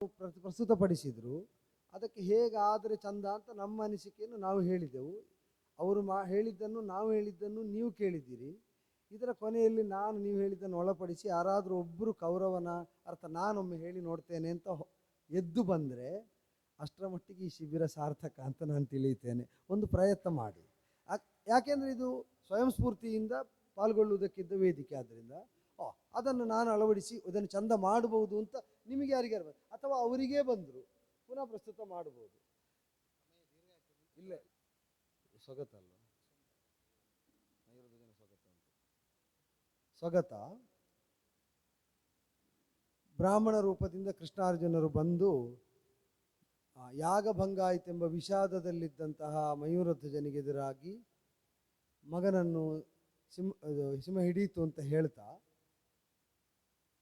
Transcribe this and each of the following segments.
ಪ್ರ- ಪ್ರಸ್ತುತಪಡಿಸಿದ್ರು. ಅದಕ್ಕೆ ಹೇಗಾದರೆ ಚಂದ ಅಂತ ನಮ್ಮ ಅನಿಸಿಕೆಯನ್ನು ನಾವು ಹೇಳಿದೆವು. ಅವರು ಮಾ, ಹೇಳಿದ್ದನ್ನು ನಾವು ಹೇಳಿದ್ದನ್ನು ನೀವು ಕೇಳಿದ್ದೀರಿ. ಇದರ ಕೊನೆಯಲ್ಲಿ ನಾನು ನೀವು ಹೇಳಿದ್ದನ್ನು ಒಳಪಡಿಸಿ ಯಾರಾದರೂ ಒಬ್ಬರು ಕೌರವನ ಅರ್ಥ ನಾನೊಮ್ಮೆ ಹೇಳಿ ನೋಡ್ತೇನೆ ಅಂತ ಎದ್ದು ಬಂದರೆ ಅಷ್ಟರ ಮಟ್ಟಿಗೆ ಈ ಶಿಬಿರ ಸಾರ್ಥಕ ಅಂತ ನಾನು ತಿಳಿಯುತ್ತೇನೆ. ಒಂದು ಪ್ರಯತ್ನ ಮಾಡಿ. ಯಾಕ್- ಯಾಕೆಂದರೆ ಇದು ಸ್ವಯಂ ಸ್ಫೂರ್ತಿಯಿಂದ ಪಾಲ್ಗೊಳ್ಳುವುದಕ್ಕಿದ್ದ ವೇದಿಕೆ ಆದ್ದರಿಂದ ಅದನ್ನು ನಾನು ಅಳವಡಿಸಿ ಇದನ್ನು ಚಂದ ಮಾಡಬಹುದು ಅಂತ ನಿಮಗೆ ಯಾರಿಗಾರು ಅರ್ಬೋದು ಅಥವಾ ಅವರಿಗೇ ಬಂದರು ಪುನಃ ಪ್ರಸ್ತುತ ಮಾಡಬಹುದು ಇಲ್ಲ. ಸೊಗತಲ್ಲ ಸ್ವಗತ. ಬ್ರಾಹ್ಮಣ ರೂಪದಿಂದ ಕೃಷ್ಣಾರ್ಜುನರು ಬಂದು ಆ, ಯಾಗಭಂಗ ಆಯಿತೆಂಬ ವಿಷಾದದಲ್ಲಿದ್ದಂತಹ ಮಯೂರಧ್ವಜನಿಗೆದುರಾಗಿ ಮಗನನ್ನು ಸಿಂಹ ಸಿಂಹ ಹಿಡಿಯಿತು ಅಂತ ಹೇಳ್ತಾ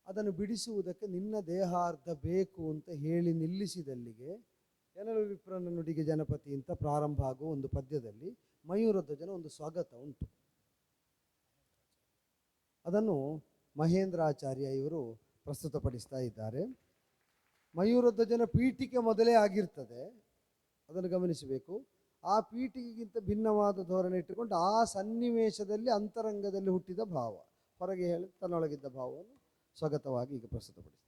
ಅದನ್ನು ಬಿಡಿಸುವುದಕ್ಕೆ ನಿನ್ನ ದೇಹಾರ್ಧ ಬೇಕು ಅಂತ ಹೇಳಿ ನಿಲ್ಲಿಸಿದಲ್ಲಿಗೆ ಎನಲು ವಿಪ್ರನ ನುಡಿಗೆ ಜನಪತಿ ಅಂತ ಪ್ರಾರಂಭ ಆಗುವ ಒಂದು ಪದ್ಯದಲ್ಲಿ ಮಯೂರಧ್ವಜನ ಒಂದು ಸ್ವಾಗತ ಉಂಟು. ಅದನ್ನು ಮಹೇಂದ್ರಾಚಾರ್ಯ ಇವರು ಪ್ರಸ್ತುತಪಡಿಸ್ತಾ ಇದ್ದಾರೆ. ಮಯೂರಧ್ವಜನ ಪೀಠಿಕೆ ಮೊದಲೇ ಆಗಿರ್ತದೆ. ಅದನ್ನು ಗಮನಿಸಬೇಕು. ಆ ಪೀಠಿಕೆಗಿಂತ ಭಿನ್ನವಾದ ಧೋರಣೆ ಇಟ್ಟುಕೊಂಡು ಆ ಸನ್ನಿವೇಶದಲ್ಲಿ ಅಂತರಂಗದಲ್ಲಿ ಹುಟ್ಟಿದ ಭಾವ. ಹೊರಗೆ ಹೇಳಿ ತನ್ನೊಳಗಿದ್ದ ಭಾವವನ್ನು ಸ್ವಗತವಾಗಿ ಈಗ ಪ್ರಸ್ತುತಪಡಿಸ್ತಾರೆ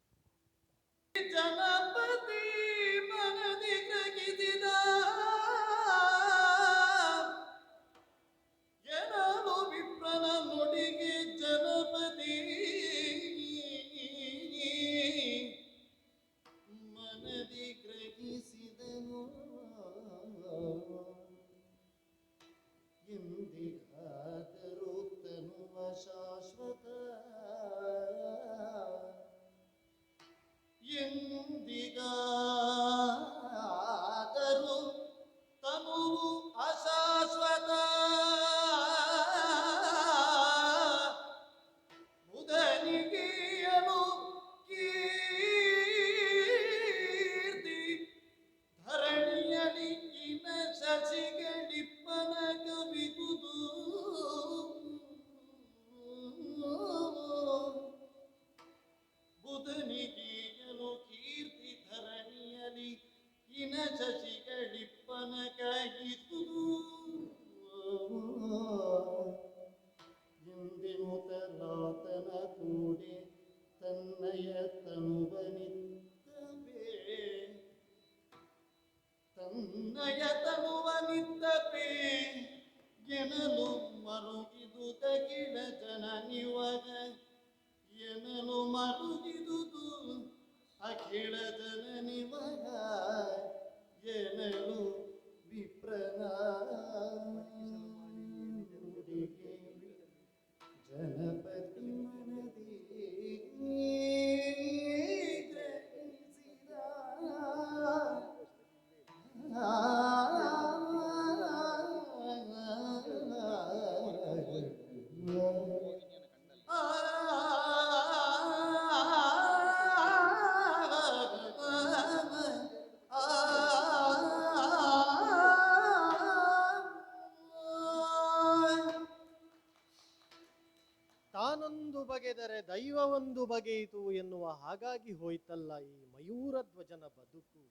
ಒಂದು ಬಗೆಯಿತು ಎನ್ನುವ ಹಾಗಾಗಿ ಹೋಯ್ತಲ್ಲ ಈ ಮಯೂರ ಧ್ವಜನ ಬದುಕು.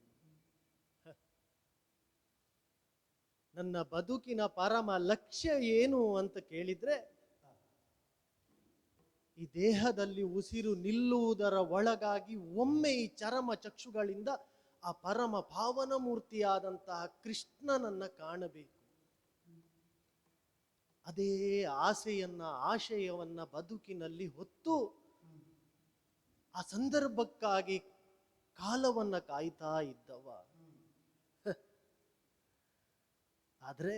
ನನ್ನ ಬದುಕಿನ ಪರಮ ಲಕ್ಷ್ಯ ಏನು ಅಂತ ಕೇಳಿದ್ರೆ, ಈ ದೇಹದಲ್ಲಿ ಉಸಿರು ನಿಲ್ಲುವುದರ ಒಳಗಾಗಿ ಒಮ್ಮೆ ಈ ಚರಮ ಚಕ್ಷುಗಳಿಂದ ಆ ಪರಮ ಭಾವನ ಮೂರ್ತಿಯಾದಂತಹ ಕೃಷ್ಣನನ್ನ ಕಾಣಬೇಕು ಅದೇ ಆಸೆಯನ್ನ, ಆಶಯವನ್ನ ಬದುಕಿನಲ್ಲಿ ಹೊತ್ತು ಆ ಸಂದರ್ಭಕ್ಕಾಗಿ ಕಾಲವನ್ನ ಕಾಯ್ತಾ ಇದ್ದವ. ಆದರೆ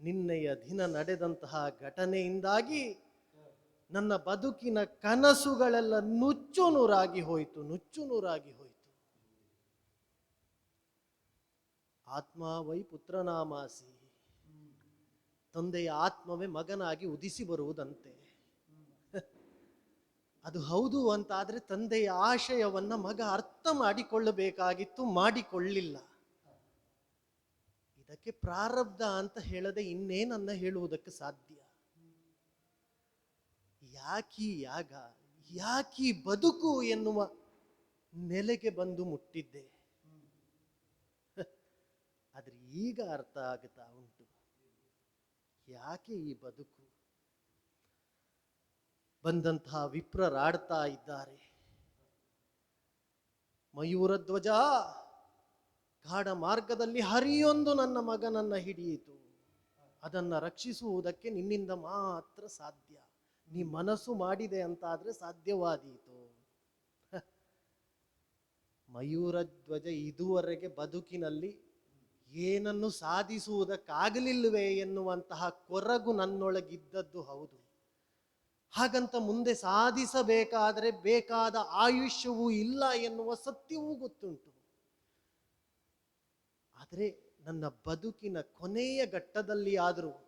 ನಿನ್ನೆಯ ದಿನ ನಡೆದಂತಹ ಘಟನೆಯಿಂದಾಗಿ ನನ್ನ ಬದುಕಿನ ಕನಸುಗಳೆಲ್ಲ ನುಚ್ಚು ನೂರಾಗಿ ಹೋಯಿತು, ನುಚ್ಚು ನೂರಾಗಿ ಹೋಯಿತು. ಆತ್ಮ ವೈ ಪುತ್ರನಾಮಾಸಿ ತಂದೆಯ ಆತ್ಮವೇ ಮಗನಾಗಿ ಉದಿಸಿ ಬರುವುದಂತೆ. ಅದು ಹೌದು ಅಂತಾದ್ರೆ ತಂದೆಯ ಆಶಯವನ್ನ ಮಗ ಅರ್ಥ ಮಾಡಿಕೊಳ್ಳಬೇಕಾಗಿತ್ತು, ಮಾಡಿಕೊಳ್ಳಿಲ್ಲ. ಇದಕ್ಕೆ ಪ್ರಾರಬ್ಧ ಅಂತ ಹೇಳದೆ ಇನ್ನೇನನ್ನ ಹೇಳುವುದಕ್ಕೆ ಸಾಧ್ಯ? ಯಾಕಿ ಯಾಗ, ಯಾಕಿ ಬದುಕು ಎನ್ನುವ ನೆಲೆಗೆ ಬಂದು ಮುಟ್ಟಿದ್ದೆ. ಆದ್ರೆ ಈಗ ಅರ್ಥ ಆಗುತ್ತಾ ಉಂಟು? ಯಾಕೆ ಈ ಬದುಕು? ಬಂದಂತಹ ವಿಪ್ರರಾಡ್ತಾ ಇದ್ದಾರೆ. ಮಯೂರ ಧ್ವಜ ಗಾಢ ಮಾರ್ಗದಲ್ಲಿ ಹರಿಯೊಂದು ನನ್ನ ಮಗನನ್ನ ಹಿಡಿಯಿತು. ಅದನ್ನ ರಕ್ಷಿಸುವುದಕ್ಕೆ ನಿನ್ನಿಂದ ಮಾತ್ರ ಸಾಧ್ಯ. ನೀ ಮನಸ್ಸು ಮಾಡಿದೆ ಅಂತಾದ್ರೆ ಸಾಧ್ಯವಾದೀತು. ಮಯೂರ ಧ್ವಜ ಇದುವರೆಗೆ ಬದುಕಿನಲ್ಲಿ ಏನನ್ನು ಸಾಧಿಸುವುದಕ್ಕಾಗಲಿಲ್ಲವೇ ಎನ್ನುವಂತಹ ಕೊರಗು ನನ್ನೊಳಗಿದ್ದದ್ದು ಹೌದು. ಹಾಗಂತ ಮುಂದೆ ಸಾಧಿಸಬೇಕಾದರೆ ಬೇಕಾದ ಆಯುಷ್ಯವೂ ಇಲ್ಲ ಎನ್ನುವ ಸತ್ಯವೂ ಗೊತ್ತುಂಟು. ಆದರೆ ನನ್ನ ಬದುಕಿನ ಕೊನೆಯ ಘಟ್ಟದಲ್ಲಿ ಆದರೂ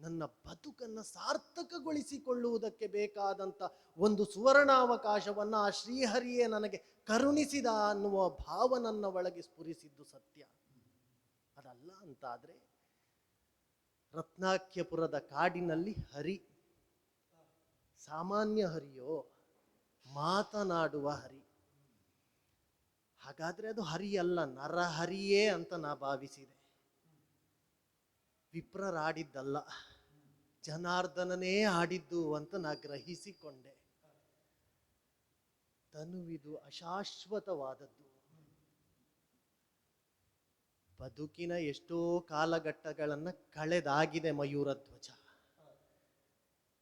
ನನ್ನ ಬದುಕನ್ನು ಸಾರ್ಥಕಗೊಳಿಸಿಕೊಳ್ಳುವುದಕ್ಕೆ ಬೇಕಾದಂಥ ಒಂದು ಸುವರ್ಣಾವಕಾಶವನ್ನು ಆ ಶ್ರೀಹರಿಯೇ ನನಗೆ ಕರುಣಿಸಿದ ಅನ್ನುವ ಭಾವ ನನ್ನ ಒಳಗೆ ಸ್ಫುರಿಸಿದ್ದು ಸತ್ಯ. ಅದಲ್ಲ ಅಂತಾದರೆ ರತ್ನಾಕ್ಯಪುರದ ಕಾಡಿನಲ್ಲಿ ಹರಿ ಸಾಮಾನ್ಯ ಹರಿಯೋ ಮಾತನಾಡುವ ಹರಿ. ಹಾಗಾದ್ರೆ ಅದು ಹರಿಯಲ್ಲ ನರಹರಿಯೇ ಅಂತ ನಾ ಭಾವಿಸಿದೆ. ವಿಪ್ರರಾಡಿದ್ದಲ್ಲ, ಜನಾರ್ದನನೇ ಆಡಿದ್ದು ಅಂತ ನಾ ಗ್ರಹಿಸಿಕೊಂಡೆ. ತನುವಿದು ಅಶಾಶ್ವತವಾದದ್ದು. ಬದುಕಿನ ಎಷ್ಟೋ ಕಾಲಘಟ್ಟಗಳನ್ನ ಕಳೆದಾಗಿದೆ ಮಯೂರಧ್ವಜ.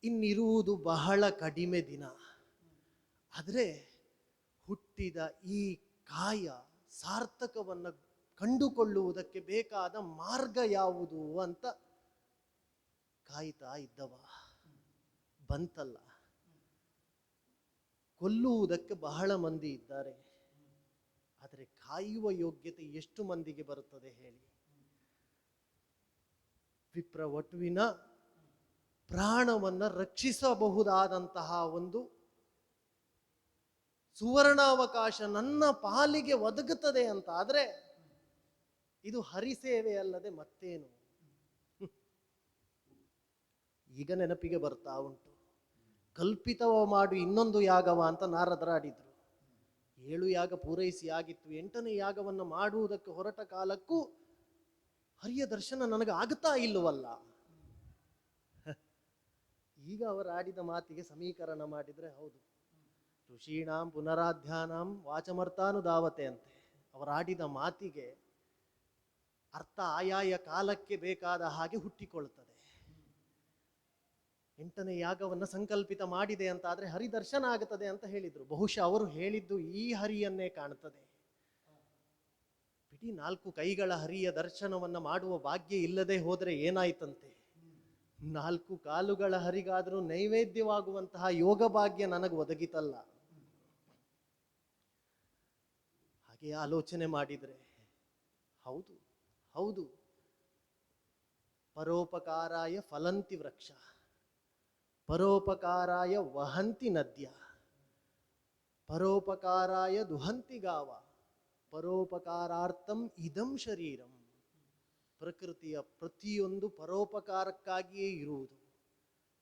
ಇನ್ನಿರುವುದು ಬಹಳ ಕಡಿಮೆ ದಿನ. ಆದರೆ ಹುಟ್ಟಿದ ಈ ಕಾಯ ಸಾರ್ಥಕವನ್ನ ಕಂಡುಕೊಳ್ಳುವುದಕ್ಕೆ ಬೇಕಾದ ಮಾರ್ಗ ಯಾವುದು ಅಂತ ಕಾಯ್ತಾ ಇದ್ದವ. ಬಂತಲ್ಲ. ಕೊಲ್ಲುವುದಕ್ಕೆ ಬಹಳ ಮಂದಿ ಇದ್ದಾರೆ. ಆದರೆ ಕಾಯುವ ಯೋಗ್ಯತೆ ಎಷ್ಟು ಮಂದಿಗೆ ಬರುತ್ತದೆ ಹೇಳಿ. ವಿಪ್ರ ವಟುವಿನ ಪ್ರಾಣವನ್ನ ರಕ್ಷಿಸಬಹುದಾದಂತಹ ಒಂದು ಸುವರ್ಣಾವಕಾಶ ನನ್ನ ಪಾಲಿಗೆ ಒದಗುತ್ತದೆ ಅಂತ ಆದರೆ ಇದು ಹರಿಸೇವೆ ಅಲ್ಲದೆ ಮತ್ತೇನು? ಈಗ ನೆನಪಿಗೆ ಬರ್ತಾ ಉಂಟು. ಕಲ್ಪಿತವ ಮಾಡು ಇನ್ನೊಂದು ಯಾಗವ ಅಂತ ನಾರದರಾಡಿದ್ರು ಏಳು ಯಾಗ ಪೂರೈಸಿ ಆಗಿತ್ತು. ಎಂಟನೇ ಯಾಗವನ್ನು ಮಾಡುವುದಕ್ಕೆ ಹೊರಟ ಕಾಲಕ್ಕೂ ಹರಿಯ ದರ್ಶನ ನನಗೆ ಆಗ್ತಾ ಇಲ್ಲವಲ್ಲ. ಈಗ ಅವರು ಆಡಿದ ಮಾತಿಗೆ ಸಮೀಕರಣ ಮಾಡಿದ್ರೆ ಹೌದು. ಋಷೀಣಾಂ ಪುನರಾಧ್ಯಾನಾಂ ಅಂತ ಅಂತೆ ಅವರಾಡಿದ ಮಾತಿಗೆ ಅರ್ಥ ಆಯಾಯ ಕಾಲಕ್ಕೆ ಬೇಕಾದ ಹಾಗೆ ಹುಟ್ಟಿಕೊಳ್ಳುತ್ತದೆ. ಎಂಟನೇ ಯಾಗವನ್ನು ಸಂಕಲ್ಪಿತ ಮಾಡಿದೆ ಅಂತ ಆದ್ರೆ ಹರಿದರ್ಶನ ಆಗುತ್ತದೆ ಅಂತ ಹೇಳಿದ್ರು. ಬಹುಶಃ ಅವರು ಹೇಳಿದ್ದು ಈ ಹರಿಯನ್ನೇ ಕಾಣುತ್ತದೆ ಬಿಡಿ ನಾಲ್ಕು ಕೈಗಳ ಹರಿಯ ದರ್ಶನವನ್ನ ಮಾಡುವ ಭಾಗ್ಯ ಇಲ್ಲದೆ ಹೋದ್ರೆ ಏನಾಯ್ತಂತೆ? ನಾಲ್ಕು ಕಾಲುಗಳ ಹರಿಗಾದರೂ ನೈವೇದ್ಯವಾಗುವಂತಹ ಯೋಗ ಭಾಗ್ಯ ನನಗೆ ಒದಗಿತಲ್ಲ. ಹಾಗೆ ಆಲೋಚನೆ ಮಾಡಿದ್ರೆ, ಹೌದು ಹೌದು. ಪರೋಪಕಾರಾಯ ಫಲಂತಿ ವೃಕ್ಷ, ಪರೋಪಕಾರಾಯ ವಹಂತಿ ನದ್ಯ, ಪರೋಪಕಾರಾಯ ದುಹಂತಿ ಗಾವ, ಪರೋಪಕಾರಾರ್ಥಂ ಇದಂ ಶರೀರಂ. ಪ್ರಕೃತಿಯ ಪ್ರತಿಯೊಂದು ಪರೋಪಕಾರಕ್ಕಾಗಿಯೇ ಇರುವುದು.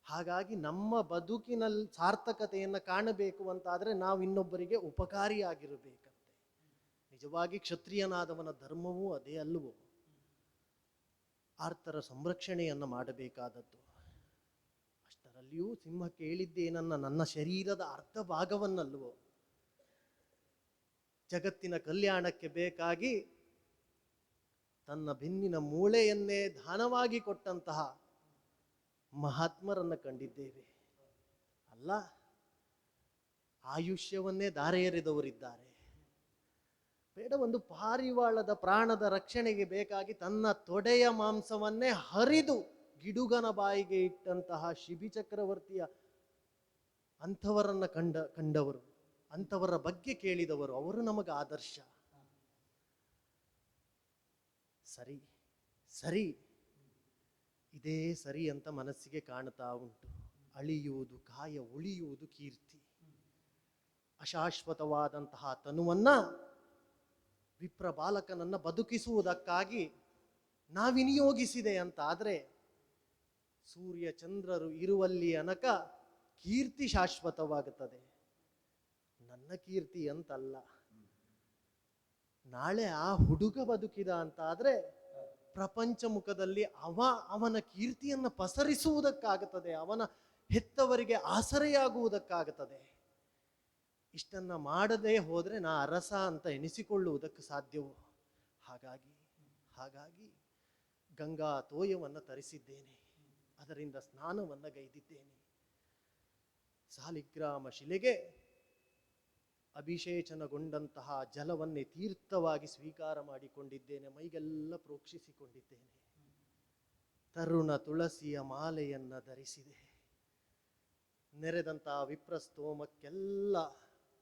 ಹಾಗಾಗಿ ನಮ್ಮ ಬದುಕಿನಲ್ಲಿ ಸಾರ್ಥಕತೆಯನ್ನು ಕಾಣಬೇಕು ಅಂತಾದರೆ ನಾವು ಇನ್ನೊಬ್ಬರಿಗೆ ಉಪಕಾರಿಯಾಗಿರಬೇಕಂತೆ. ನಿಜವಾಗಿ ಕ್ಷತ್ರಿಯನಾದವನ ಧರ್ಮವೂ ಅದೇ ಅಲ್ಲವೋ ಆರ್ತರ ಸಂರಕ್ಷಣೆಯನ್ನು ಮಾಡಬೇಕಾದದ್ದು. ಅಷ್ಟರಲ್ಲಿಯೂ ಸಿಂಹ ಕೇಳಿದ್ದೇನನ್ನ ನನ್ನ ಶರೀರದ ಅರ್ಧ ಭಾಗವನ್ನಲ್ವೋ ಜಗತ್ತಿನ ಕಲ್ಯಾಣಕ್ಕೆ ಬೇಕಾಗಿ ತನ್ನ ಬೆನ್ನಿನ ಮೂಳೆಯನ್ನೇ ದಾನವಾಗಿ ಕೊಟ್ಟಂತಹ ಮಹಾತ್ಮರನ್ನು ಕಂಡಿದ್ದೇವೆ. ಅಲ್ಲ, ಆಯುಷ್ಯವನ್ನೇ ದಾರೆ ಎರೆದವರಿದ್ದಾರೆ. ಬೇಡ, ಒಂದು ಪಾರಿವಾಳದ ಪ್ರಾಣದ ರಕ್ಷಣೆಗೆ ಬೇಕಾಗಿ ತನ್ನ ತೊಡೆಯ ಮಾಂಸವನ್ನೇ ಹರಿದು ಗಿಡುಗನ ಬಾಯಿಗೆ ಇಟ್ಟಂತಹ ಶಿಬಿ ಚಕ್ರವರ್ತಿಯ ಅಂಥವರನ್ನು ಕಂಡ, ಕಂಡವರು, ಅಂಥವರ ಬಗ್ಗೆ ಕೇಳಿದವರು, ಅವರು ನಮಗೆ ಆದರ್ಶ. ಸರಿ ಸರಿ. ಇದೇ ಸರಿ ಅಂತ ಮನಸ್ಸಿಗೆ ಕಾಣ್ತಾ ಉಂಟು. ಅಳಿಯುವುದು ಕಾಯ ಉಳಿಯುವುದು ಕೀರ್ತಿ. ಅಶಾಶ್ವತವಾದಂತಹ ತನುವನ್ನ ವಿಪ್ರ ಬಾಲಕನನ್ನ ಬದುಕಿಸುವುದಕ್ಕಾಗಿ ನಾವಿನಿಯೋಗಿಸಿದೆ ಅಂತ ಆದ್ರೆ ಸೂರ್ಯ ಚಂದ್ರರು ಇರುವಲ್ಲಿ ಅನಕ ಕೀರ್ತಿ ಶಾಶ್ವತವಾಗುತ್ತದೆ. ನನ್ನ ಕೀರ್ತಿ ಅಂತಲ್ಲ. ನಾಳೆ ಆ ಹುಡುಗ ಬದುಕಿದ ಅಂತ ಆದ್ರೆ ಪ್ರಪಂಚ ಮುಖದಲ್ಲಿ ಅವ, ಅವನ ಕೀರ್ತಿಯನ್ನು ಪಸರಿಸುವುದಕ್ಕಾಗುತ್ತದೆ, ಅವನ ಹೆತ್ತವರಿಗೆ ಆಸರೆಯಾಗುವುದಕ್ಕಾಗುತ್ತದೆ. ಇಷ್ಟನ್ನ ಮಾಡದೇ ಹೋದರೆ ನಾ ಅರಸ ಅಂತ ಎನಿಸಿಕೊಳ್ಳುವುದಕ್ಕೆ ಸಾಧ್ಯವು? ಹಾಗಾಗಿ ಹಾಗಾಗಿ ಗಂಗಾ ತೋಯವನ್ನು ತರಿಸಿದ್ದೇನೆ, ಅದರಿಂದ ಸ್ನಾನವನ್ನ ಗೈದಿದ್ದೇನೆ. ಸಾಲಿಗ್ರಾಮ ಶಿಲೆಗೆ ಅಭಿಷೇಚನಗೊಂಡಂತಹ ಜಲವನ್ನೇ ತೀರ್ಥವಾಗಿ ಸ್ವೀಕಾರ ಮಾಡಿಕೊಂಡಿದ್ದೇನೆ, ಮೈಗೆಲ್ಲ ಪ್ರೋಕ್ಷಿಸಿಕೊಂಡಿದ್ದೇನೆ. ತರುಣ ತುಳಸಿಯ ಮಾಲೆಯನ್ನ ಧರಿಸಿದೆ. ನೆರೆದಂತಹ ವಿಪ್ರಸ್ತೋಮಕ್ಕೆಲ್ಲ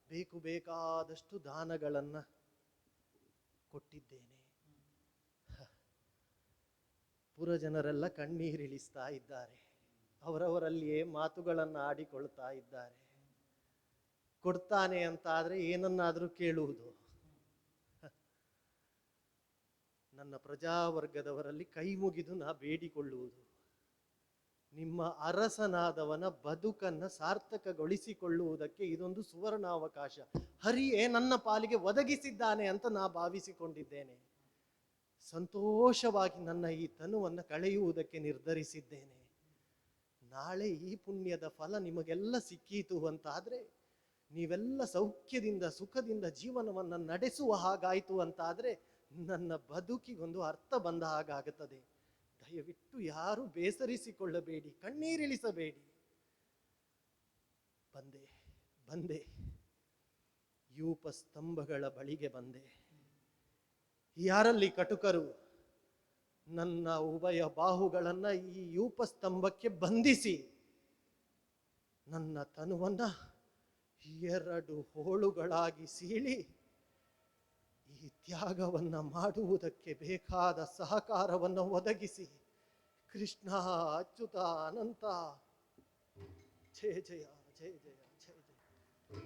ಬೇಕು ಬೇಕಾದಷ್ಟು ದಾನಗಳನ್ನ ಕೊಟ್ಟಿದ್ದೇನೆ. ಪುರಜನರೆಲ್ಲ ಕಣ್ಣೀರಿಳಿಸ್ತಾ ಇದ್ದಾರೆ. ಅವರವರಲ್ಲಿಯೇ ಮಾತುಗಳನ್ನು ಆಡಿಕೊಳ್ತಾ ಇದ್ದಾರೆ. ಕೊಡ್ತಾನೆ ಅಂತ ಆದರೆ ಏನನ್ನಾದರೂ ಕೇಳುವುದು. ನನ್ನ ಪ್ರಜಾವರ್ಗದವರಲ್ಲಿ ಕೈ ಮುಗಿದು ನಾ ಬೇಡಿಕೊಳ್ಳುವುದು. ನಿಮ್ಮ ಅರಸನಾದವನ ಬದುಕನ್ನ ಸಾರ್ಥಕಗೊಳಿಸಿಕೊಳ್ಳುವುದಕ್ಕೆ ಇದೊಂದು ಸುವರ್ಣಾವಕಾಶ. ಹರಿಯೇ ನನ್ನ ಪಾಲಿಗೆ ಒದಗಿಸಿದ್ದಾನೆ ಅಂತ ನಾ ಭಾವಿಸಿಕೊಂಡಿದ್ದೇನೆ. ಸಂತೋಷವಾಗಿ ನನ್ನ ಈ ತನುವನ್ನು ಕಳೆಯುವುದಕ್ಕೆ ನಿರ್ಧರಿಸಿದ್ದೇನೆ. ನಾಳೆ ಈ ಪುಣ್ಯದ ಫಲ ನಿಮಗೆಲ್ಲ ಸಿಕ್ಕೀತು ಅಂತಾದ್ರೆ ನೀವೆಲ್ಲ ಸೌಖ್ಯದಿಂದ, ಸುಖದಿಂದ ಜೀವನವನ್ನ ನಡೆಸುವ ಹಾಗಾಯಿತು ಅಂತಾದ್ರೆ ನನ್ನ ಬದುಕಿಗೊಂದು ಅರ್ಥ ಬಂದ ಹಾಗಾಗುತ್ತದೆ. ದಯವಿಟ್ಟು ಯಾರು ಬೇಸರಿಸಿಕೊಳ್ಳಬೇಡಿ, ಕಣ್ಣೀರಿಳಿಸಬೇಡಿ. ಬಂದೆ ಬಂದೆ. ಯೂಪ ಸ್ತಂಭಗಳ ಬಳಿಗೆ ಬಂದೆ. ಯಾರಲ್ಲಿ ಕಟುಕರು? ನನ್ನ ಉಭಯ ಬಾಹುಗಳನ್ನ ಈ ಯೂಪ ಸ್ತಂಭಕ್ಕೆ ಬಂಧಿಸಿ. ನನ್ನ ತನುವನ್ನ ಎರಡು ಹೋಳುಗಳಾಗಿ ಸೀಳಿ ಈ ತ್ಯಾಗವನ್ನು ಮಾಡುವುದಕ್ಕೆ ಬೇಕಾದ ಸಹಕಾರವನ್ನು ಒದಗಿಸಿ. ಕೃಷ್ಣ, ಅಚ್ಯುತ, ಅನಂತ. ಜಯ ಜಯ ಜಯ ಜಯ ಜಯ ಜಯ.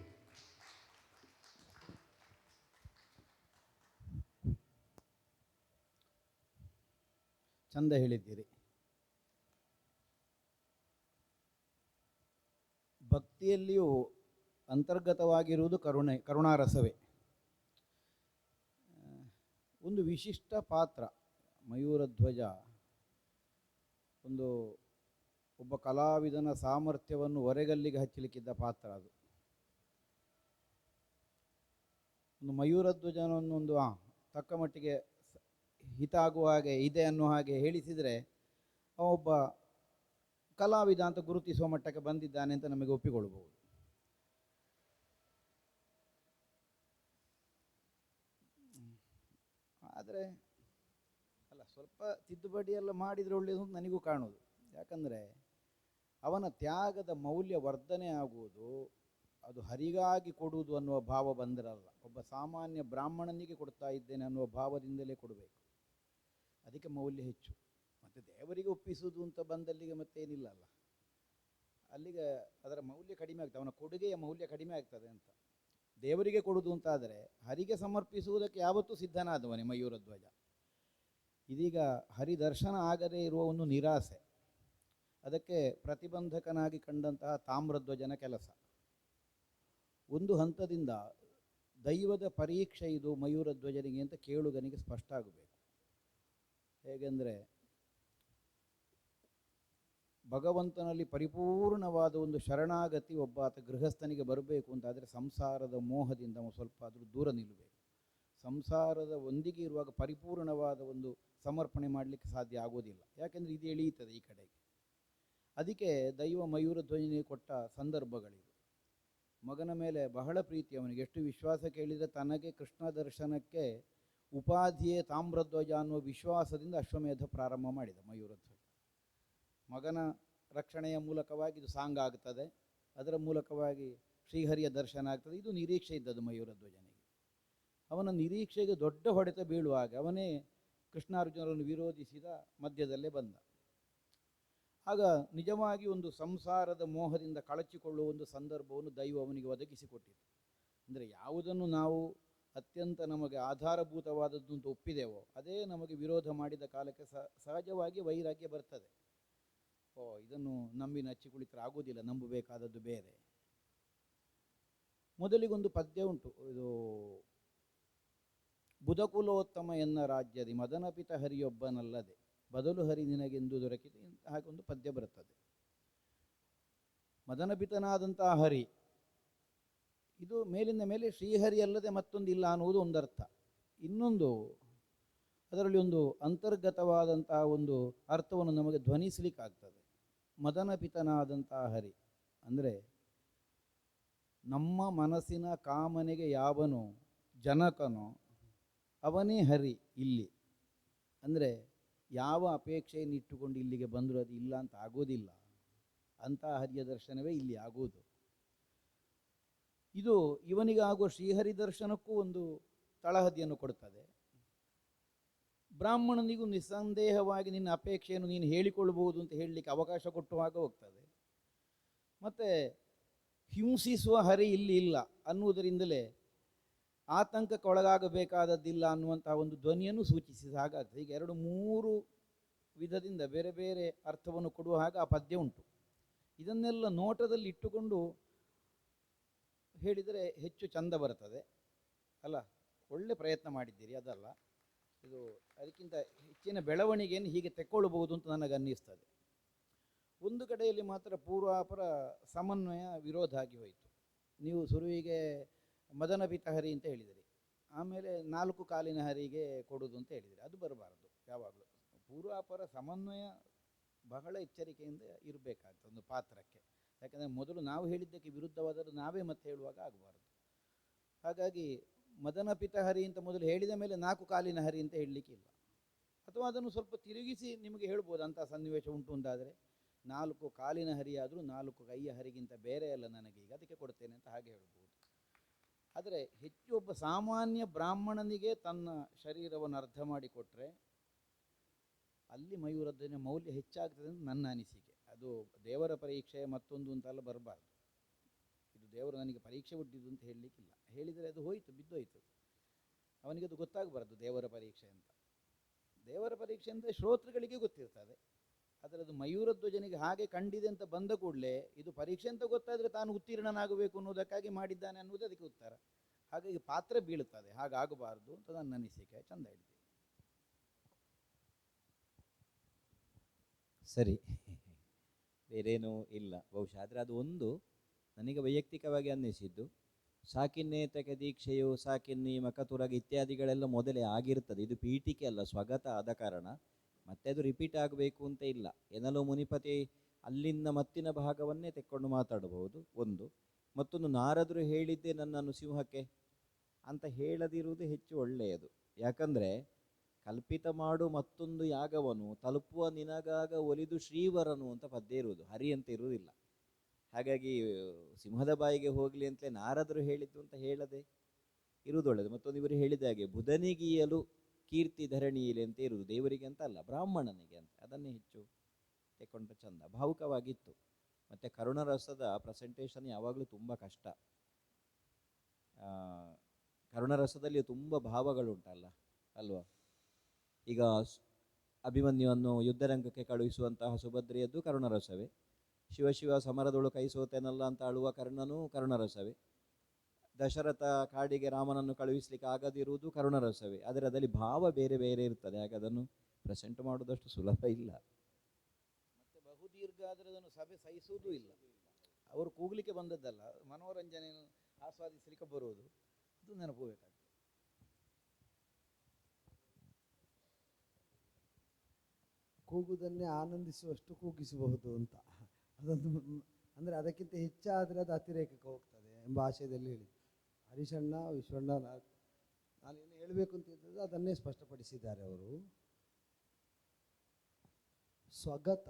ಚಂದ ಹೇಳಿದ್ದೀರಿ. ಭಕ್ತಿಯಲ್ಲಿಯೂ ಅಂತರ್ಗತವಾಗಿರುವುದು ಕರುಣೆ, ಕರುಣಾರಸವೇ. ಒಂದು ವಿಶಿಷ್ಟ ಪಾತ್ರ ಮಯೂರಧ್ವಜ ಒಂದು ಒಬ್ಬ ಕಲಾವಿದನ ಸಾಮರ್ಥ್ಯವನ್ನು ಹೊರೆಗಲ್ಲಿಗೆ ಹಚ್ಚಲಿಕ್ಕಿದ್ದ ಪಾತ್ರ ಅದು. ಒಂದು ಮಯೂರಧ್ವಜನನ್ನು ಒಂದು ತಕ್ಕ ಮಟ್ಟಿಗೆ ಹಿತ ಆಗುವ ಹಾಗೆ, ಇದೆ ಅನ್ನುವ ಹಾಗೆ ಹೇಳಿಸಿದರೆ ಒಬ್ಬ ಕಲಾವಿದ ಅಂತ ಗುರುತಿಸುವ ಮಟ್ಟಕ್ಕೆ ಬಂದಿದ್ದಾನೆ ಅಂತ ನಮಗೆ ಒಪ್ಪಿಕೊಳ್ಬಹುದು ಆದರೆ ಅಲ್ಲ, ಸ್ವಲ್ಪ ತಿದ್ದುಪಡಿ ಎಲ್ಲ ಮಾಡಿದರೆ ಒಳ್ಳೆಯದು ನನಗೂ ಕಾಣುವುದು. ಯಾಕಂದರೆ ಅವನ ತ್ಯಾಗದ ಮೌಲ್ಯ ವರ್ಧನೆ ಆಗುವುದು, ಅದು ಹರಿಗಾಗಿ ಕೊಡುವುದು ಅನ್ನುವ ಭಾವ ಬಂದಿರಲ್ಲ. ಒಬ್ಬ ಸಾಮಾನ್ಯ ಬ್ರಾಹ್ಮಣನಿಗೆ ಕೊಡ್ತಾ ಇದ್ದೇನೆ ಅನ್ನುವ ಭಾವದಿಂದಲೇ ಕೊಡಬೇಕು. ಅದಕ್ಕೆ ಮೌಲ್ಯ ಹೆಚ್ಚು. ಮತ್ತು ದೇವರಿಗೆ ಒಪ್ಪಿಸುವುದು ಅಂತ ಬಂದಲ್ಲಿಗೆ ಮತ್ತೇನಿಲ್ಲ ಅಲ್ಲ. ಅಲ್ಲಿಗೆ ಅದರ ಮೌಲ್ಯ ಕಡಿಮೆ ಆಗ್ತದೆ. ಅವನ ಕೊಡುಗೆಯ ಮೌಲ್ಯ ಕಡಿಮೆ ಆಗ್ತದೆ ಅಂತ. ದೇವರಿಗೆ ಕೊಡುವುದು ಅಂತಾದರೆ ಹರಿಗೆ ಸಮರ್ಪಿಸುವುದಕ್ಕೆ ಯಾವತ್ತೂ ಸಿದ್ಧನಾದವನೇ ಮಯೂರಧ್ವಜ ಇದೀಗ ಹರಿದರ್ಶನ ಆಗದೇ ಇರುವ ಒಂದು ನಿರಾಸೆ. ಅದಕ್ಕೆ ಪ್ರತಿಬಂಧಕನಾಗಿ ಕಂಡಂತಹ ತಾಮ್ರಧ್ವಜನ ಕೆಲಸ. ಒಂದು ಹಂತದಿಂದ ದೈವದ ಪರೀಕ್ಷೆ ಇದು ಮಯೂರಧ್ವಜನಿಗೆ ಅಂತ ಕೇಳುಗನಿಗೆ ಸ್ಪಷ್ಟ ಆಗಬೇಕು. ಹೇಗೆಂದರೆ ಭಗವಂತನಲ್ಲಿ ಪರಿಪೂರ್ಣವಾದ ಒಂದು ಶರಣಾಗತಿ ಒಬ್ಬ ಆತ ಗೃಹಸ್ಥನಿಗೆ ಬರಬೇಕು ಅಂತಾದರೆ ಸಂಸಾರದ ಮೋಹದಿಂದ ಸ್ವಲ್ಪ ಆದರೂ ದೂರ ನಿಲ್ಲಬೇಕು ಸಂಸಾರದ ಒಂದಿಗೆ ಇರುವಾಗ ಪರಿಪೂರ್ಣವಾದ ಒಂದು ಸಮರ್ಪಣೆ ಮಾಡಲಿಕ್ಕೆ ಸಾಧ್ಯ ಆಗೋದಿಲ್ಲ. ಯಾಕೆಂದರೆ ಇದು ಎಳೆಯುತ್ತದೆ ಈ ಕಡೆಗೆ. ಅದಕ್ಕೆ ದೈವ ಮಯೂರ ಧ್ವನಿ ಕೊಟ್ಟ ಸಂದರ್ಭಗಳಿವೆ. ಮಗನ ಮೇಲೆ ಬಹಳ ಪ್ರೀತಿ ಅವನಿಗೆ. ಎಷ್ಟು ವಿಶ್ವಾಸ ಕೇಳಿದರೆ ತನಗೆ ಕೃಷ್ಣ ದರ್ಶನಕ್ಕೆ ಉಪಾಧಿಯೇ ತಾಮ್ರಧ್ವಜ ಅನ್ನುವ ವಿಶ್ವಾಸದಿಂದ ಅಶ್ವಮೇಧ ಪ್ರಾರಂಭ ಮಾಡಿದ ಮಯೂರಧ್ವಜ ಮಗನ ರಕ್ಷಣೆಯ ಮೂಲಕವಾಗಿ ಇದು ಸಾಂಗ ಆಗ್ತದೆ. ಅದರ ಮೂಲಕವಾಗಿ ಶ್ರೀಹರಿಯ ದರ್ಶನ ಆಗ್ತದೆ. ಇದು ನಿರೀಕ್ಷೆ ಇದ್ದದ್ದು ಮಯೂರಧ್ವಜನಿಗೆ ಅವನ ನಿರೀಕ್ಷೆಗೆ ದೊಡ್ಡ ಹೊಡೆತ ಬೀಳುವಾಗ ಅವನೇ ಕೃಷ್ಣಾರ್ಜುನರನ್ನು ವಿರೋಧಿಸಿದ ಮಧ್ಯದಲ್ಲೇ ಬಂದ. ಆಗ ನಿಜವಾಗಿ ಒಂದು ಸಂಸಾರದ ಮೋಹದಿಂದ ಕಳಚಿಕೊಳ್ಳುವ ಒಂದು ಸಂದರ್ಭವನ್ನು ದೈವ ಅವನಿಗೆ ಒದಗಿಸಿಕೊಟ್ಟಿತು. ಅಂದರೆ ಯಾವುದನ್ನು ನಾವು ಅತ್ಯಂತ ನಮಗೆ ಆಧಾರಭೂತವಾದದ್ದು ಅಂತ ಒಪ್ಪಿದೆವೋ, ಅದೇ ನಮಗೆ ವಿರೋಧ ಮಾಡಿದ ಕಾಲಕ್ಕೆ ಸಹಜವಾಗಿ ವೈರಾಗ್ಯ ಬರ್ತದೆ. ಓ, ಇದನ್ನು ನಂಬಿ ನಚ್ಚಿ ಕುಳಿತರೆ ಆಗುವುದಿಲ್ಲ ನಂಬಬೇಕಾದದ್ದು ಬೇರೆ. ಮೊದಲಿಗೊಂದು ಪದ್ಯ ಉಂಟು, ಇದು ಬುಧಕುಲೋತ್ತಮ ಎನ್ನ ರಾಜ್ಯದಿ ಮದನಪಿತ ಹರಿಯೊಬ್ಬನಲ್ಲದೆ, ಬದಲು ಹರಿ ನಿನಗೆಂದು ದೊರಕಿದೆ ಹಾಗೆ ಒಂದು ಪದ್ಯ ಬರುತ್ತದೆ. ಮದನಪಿತನಾದಂತಹ ಹರಿ, ಇದು ಮೇಲಿಂದ ಮೇಲೆ ಶ್ರೀಹರಿ ಅಲ್ಲದೆ ಮತ್ತೊಂದು ಇಲ್ಲ ಅನ್ನುವುದು ಒಂದರ್ಥ. ಇನ್ನೊಂದು, ಅದರಲ್ಲಿ ಒಂದು ಅಂತರ್ಗತವಾದಂತಹ ಒಂದು ಅರ್ಥವನ್ನು ನಮಗೆ ಧ್ವನಿಸಲಿಕ್ಕಾಗ್ತದೆ. ಮದನಪಿತನಾದಂತಹ ಹರಿ. ಅಂದರೆ ನಮ್ಮ ಮನಸ್ಸಿನ ಕಾಮನೆಗೆ ಯಾವನು ಜನಕನೋ ಅವನೇ ಹರಿ ಇಲ್ಲಿ. ಅಂದರೆ ಯಾವ ಅಪೇಕ್ಷೆಯನ್ನು ಇಟ್ಟುಕೊಂಡು ಇಲ್ಲಿಗೆ ಬಂದರೂ ಅದು ಇಲ್ಲ ಅಂತ ಆಗೋದಿಲ್ಲ. ಅಂತಹ ಹರಿಯ ದರ್ಶನವೇ ಇಲ್ಲಿ ಆಗುವುದು ಇದು ಇವನಿಗಾಗುವ ಶ್ರೀಹರಿ ದರ್ಶನಕ್ಕೂ ಒಂದು ತಳಹದಿಯನ್ನು ಕೊಡ್ತದೆ. ಬ್ರಾಹ್ಮಣನಿಗೂ ನಿಸ್ಸಂದೇಹವಾಗಿ ನಿನ್ನ ಅಪೇಕ್ಷೆಯನ್ನು ನೀನು ಹೇಳಿಕೊಳ್ಳಬಹುದು ಅಂತ ಹೇಳಲಿಕ್ಕೆ ಅವಕಾಶ ಕೊಟ್ಟುವಾಗ ಹೋಗ್ತದೆ. ಮತ್ತು ಹಿಂಸಿಸುವ ಹರಿ ಇಲ್ಲಿ ಇಲ್ಲ. ಅನ್ನುವುದರಿಂದಲೇ ಆತಂಕಕ್ಕೆ ಒಳಗಾಗಬೇಕಾದದ್ದಿಲ್ಲ ಅನ್ನುವಂತಹ ಒಂದು ಧ್ವನಿಯನ್ನು ಸೂಚಿಸಿದ ಹಾಗಾಗ್ತದೆ. ಈಗ ಎರಡು ಮೂರು ವಿಧದಿಂದ ಬೇರೆ ಬೇರೆ ಅರ್ಥವನ್ನು ಕೊಡುವ ಹಾಗೆ ಆ ಪದ್ಯ ಉಂಟು. ಇದನ್ನೆಲ್ಲ ನೋಟದಲ್ಲಿ ಇಟ್ಟುಕೊಂಡು ಹೇಳಿದರೆ ಹೆಚ್ಚು ಚಂದ ಬರ್ತದೆ ಅಲ್ಲ, ಒಳ್ಳೆ ಪ್ರಯತ್ನ ಮಾಡಿದ್ದೀರಿ, ಅದಲ್ಲ. ಇದು ಅದಕ್ಕಿಂತ ಹೆಚ್ಚಿನ ಬೆಳವಣಿಗೆಯನ್ನು ಹೀಗೆ ತೆಕ್ಕೊಳ್ಳಬಹುದು ಅಂತ ನನಗೆ ಅನ್ನಿಸ್ತದೆ. ಒಂದು ಕಡೆಯಲ್ಲಿ ಮಾತ್ರ ಪೂರ್ವಾಪರ ಸಮನ್ವಯ ವಿರೋಧ ಆಗಿ ಹೋಯಿತು. ನೀವು ಸುರುವಿಗೆ ಮದನ ಪಿತಹರಿ ಅಂತ ಹೇಳಿದಿರಿ. ಆಮೇಲೆ ನಾಲ್ಕು ಕಾಲಿನ ಹರಿಗೆ ಕೊಡುವುದು ಅಂತ ಹೇಳಿದಿರಿ. ಅದು ಬರಬಾರದು. ಯಾವಾಗಲೂ ಪೂರ್ವಾಪರ ಸಮನ್ವಯ ಬಹಳ ಎಚ್ಚರಿಕೆಯಿಂದ ಇರಬೇಕಾಗ್ತದೆ ಒಂದು ಪಾತ್ರಕ್ಕೆ. ಯಾಕಂದರೆ ಮೊದಲು ನಾವು ಹೇಳಿದ್ದಕ್ಕೆ ವಿರುದ್ಧವಾದರೂ ನಾವೇ ಮತ್ತೆ ಹೇಳುವಾಗ ಆಗಬಾರ್ದು. ಹಾಗಾಗಿ ಮದನ ಪಿತ ಹರಿ ಅಂತ ಮೊದಲು ಹೇಳಿದ ಮೇಲೆ ನಾಲ್ಕು ಕಾಲಿನ ಹರಿ ಅಂತ ಹೇಳಲಿಕ್ಕಿಲ್ಲ ಅಥವಾ ಅದನ್ನು ಸ್ವಲ್ಪ ತಿರುಗಿಸಿ ನಿಮಗೆ ಹೇಳ್ಬೋದು ಅಂತ ಸನ್ನಿವೇಶ ಉಂಟು ಅಂತಾದರೆ, ನಾಲ್ಕು ಕಾಲಿನ ಹರಿಯಾದರೂ ನಾಲ್ಕು ಕೈಯ ಹರಿಗಿಂತ ಬೇರೆ ಅಲ್ಲ ನನಗೀಗ ಅದಕ್ಕೆ ಕೊಡ್ತೇನೆ ಅಂತ ಹಾಗೆ ಹೇಳ್ಬೋದು. ಆದರೆ ಹೆಚ್ಚು ಒಬ್ಬ ಸಾಮಾನ್ಯ ಬ್ರಾಹ್ಮಣನಿಗೆ ತನ್ನ ಶರೀರವನ್ನು ಅರ್ಥ ಮಾಡಿಕೊಟ್ರೆ ಅಲ್ಲಿ ಮಯೂರದ ಮೌಲ್ಯ ಹೆಚ್ಚಾಗ್ತದೆ ಅಂತ ನನ್ನ ಅನಿಸಿಕೆ. ಅದು ದೇವರ ಪರೀಕ್ಷೆ ಮತ್ತೊಂದು ಅಂತೆಲ್ಲ ಬರಬಾರ್ದು. ದೇವರು ನನಗೆ ಪರೀಕ್ಷೆ ಹುಟ್ಟಿದ್ದು ಅಂತ ಹೇಳಲಿಕ್ಕಿಲ್ಲ. ಹೇಳಿದರೆ ಅದು ಹೋಯಿತು, ಬಿದ್ದೋಯ್ತು. ಅವನಿಗೆ ಅದು ಗೊತ್ತಾಗಬಾರ್ದು, ದೇವರ ಪರೀಕ್ಷೆ ಅಂತ. ದೇವರ ಪರೀಕ್ಷೆ ಅಂದರೆ ಶ್ರೋತೃಗಳಿಗೆ ಗೊತ್ತಿರ್ತದೆ. ಆದರೆ ಅದು ಮಯೂರಧ್ವಜನಿಗೆ ಹಾಗೆ ಕಂಡಿದೆ ಅಂತ ಬಂದ ಕೂಡಲೇ ಇದು ಪರೀಕ್ಷೆ ಅಂತ ಗೊತ್ತಾದರೆ ತಾನು ಉತ್ತೀರ್ಣನಾಗಬೇಕು ಅನ್ನೋದಕ್ಕಾಗಿ ಮಾಡಿದ್ದಾನೆ ಅನ್ನೋದು ಅದಕ್ಕೆ ಉತ್ತರ. ಹಾಗಾಗಿ ಪಾತ್ರ ಬೀಳುತ್ತದೆ, ಹಾಗಾಗಬಾರ್ದು ಅಂತ ನನ್ನ ಅನಿಸಿಕೆ, ಚಂದ ಹೇಳಿದೆ ಸರಿ. ಬೇರೇನೂ ಇಲ್ಲ. ಬಹುಶಃ ಆದರೆ ಅದು ಒಂದು ನನಗೆ ವೈಯಕ್ತಿಕವಾಗಿ ಅನ್ನಿಸಿದ್ದು. ಸಾಕಿನ್ನೇತಕ ದೀಕ್ಷೆಯು ಸಾಕಿನ್ನಿ ಮಕತುರಗ ಇತ್ಯಾದಿಗಳೆಲ್ಲ ಮೊದಲೇ ಆಗಿರ್ತದೆ. ಇದು ಪೀಠಿಕೆ ಅಲ್ಲ, ಸ್ವಗತ ಆದ ಕಾರಣ. ಮತ್ತೆ ಅದು ರಿಪೀಟ್ ಆಗಬೇಕು ಅಂತ ಇಲ್ಲ. ಎನಲು ಮುನಿಪತಿ ಅಲ್ಲಿಂದ ಮತ್ತಿನ ಭಾಗವನ್ನೇ ತೆಕ್ಕೊಂಡು ಮಾತಾಡಬಹುದು, ಒಂದು. ಮತ್ತೊಂದು, ನಾರದರು ಹೇಳಿದ್ದೆ ನನ್ನನ್ನು ಸಿಂಹಕ್ಕೆ. ಅಂತ ಹೇಳದಿರುವುದು ಹೆಚ್ಚು ಒಳ್ಳೆಯದು. ಯಾಕಂದರೆ, ಕಲ್ಪಿತ ಮಾಡು ಮತ್ತೊಂದು ಯಾಗವನು, ತಲುಪುವ ನಿನಗಾಗ ಒಲಿದು ಶ್ರೀವರನು ಅಂತ ಪದ್ಯ ಇರುವುದು. ಹರಿ ಅಂತ ಇರುವುದಿಲ್ಲ. ಹಾಗಾಗಿ ಸಿಂಹದ ಬಾಯಿಗೆ ಹೋಗಲಿ ಅಂತಲೇ ನಾರದರು ಹೇಳಿದ್ದು ಅಂತ ಹೇಳದೆ ಇರುವುದು ಒಳ್ಳೆಯದು ಮತ್ತೊಂದು ಇವರು ಹೇಳಿದ ಹಾಗೆ, ಬುಧನಿಗೀಯಲು ಕೀರ್ತಿ ಧರಣಿಯಲ್ಲಿ ಅಂತ ಇರುವುದು ದೇವರಿಗೆ ಅಂತ ಅಲ್ಲ, ಬ್ರಾಹ್ಮಣನಿಗೆ ಅಂತ. ಅದನ್ನೇ ಹೆಚ್ಚು ತೆಕೊಂಡ್ರೆ ಚಂದ, ಭಾವುಕವಾಗಿತ್ತು. ಮತ್ತು ಕರುಣರಸದ ಪ್ರೆಸೆಂಟೇಷನ್ ಯಾವಾಗಲೂ ತುಂಬ ಕಷ್ಟ. ಕರುಣರಸದಲ್ಲಿ ತುಂಬ ಭಾವಗಳುಂಟಲ್ಲ, ಅಲ್ವಾ? ಈಗ ಅಭಿಮನ್ಯುವನ್ನು ಯುದ್ಧರಂಗಕ್ಕೆ ಕಳುಹಿಸುವಂತಹ ಸುಭದ್ರೆಯದ್ದು ಕರುಣರಸವೇ. ಶಿವ ಶಿವ ಸಮರದೊಳು ಕೈ ಸೋತೆನಲ್ಲ ಅಂತ ಅಳುವ ಕರ್ಣನೂ ಕರುಣರಸವೇ. ದಶರಥ ಕಾಡಿಗೆ ರಾಮನನ್ನು ಕಳುಹಿಸಲಿಕ್ಕೆ ಆಗದಿರುವುದು ಕರುಣರಸವೇ. ಆದರೆ ಅದರಲ್ಲಿ ಭಾವ ಬೇರೆ ಬೇರೆ ಇರ್ತದೆ ಹಾಗೆ ಅದನ್ನು ಪ್ರೆಸೆಂಟ್ ಮಾಡೋದಷ್ಟು ಸುಲಭ ಇಲ್ಲ. ಮತ್ತೆ ಬಹುದೀರ್ಘ ಆದರೆ ಅದನ್ನು ಸಭೆ ಸಹಿಸುವುದೂ ಇಲ್ಲ. ಅವರು ಕೂಗ್ಲಿಕ್ಕೆ ಬಂದದ್ದಲ್ಲ ಮನೋರಂಜನೆಯನ್ನು ಆಸ್ವಾದಿಸಲಿಕ್ಕೆ ಬರುವುದು ಅದು ನೆನಪು ಕೂಗುದನ್ನೇ ಕೂಗುವುದನ್ನೇ ಆನಂದಿಸುವಷ್ಟು ಕೂಗಿಸಬಹುದು ಅಂತ. ಅದೊಂದು ಅಂದರೆ ಅದಕ್ಕಿಂತ ಹೆಚ್ಚಾದರೆ ಅದು ಅತಿರೇಕಕ್ಕೆ ಹೋಗ್ತದೆ ಎಂಬ ಆಶಯದಲ್ಲಿ ಹೇಳಿ. ಹರಿಶಣ್ಣ, ವಿಶ್ವಣ್ಣ ನಾ- ಏನು ಹೇಳಬೇಕು ಅಂತ ಇದ್ದದ್ದು ಅದನ್ನೇ ಸ್ಪಷ್ಟಪಡಿಸಿದ್ದಾರೆ ಅವರು. ಸ್ವಗತ.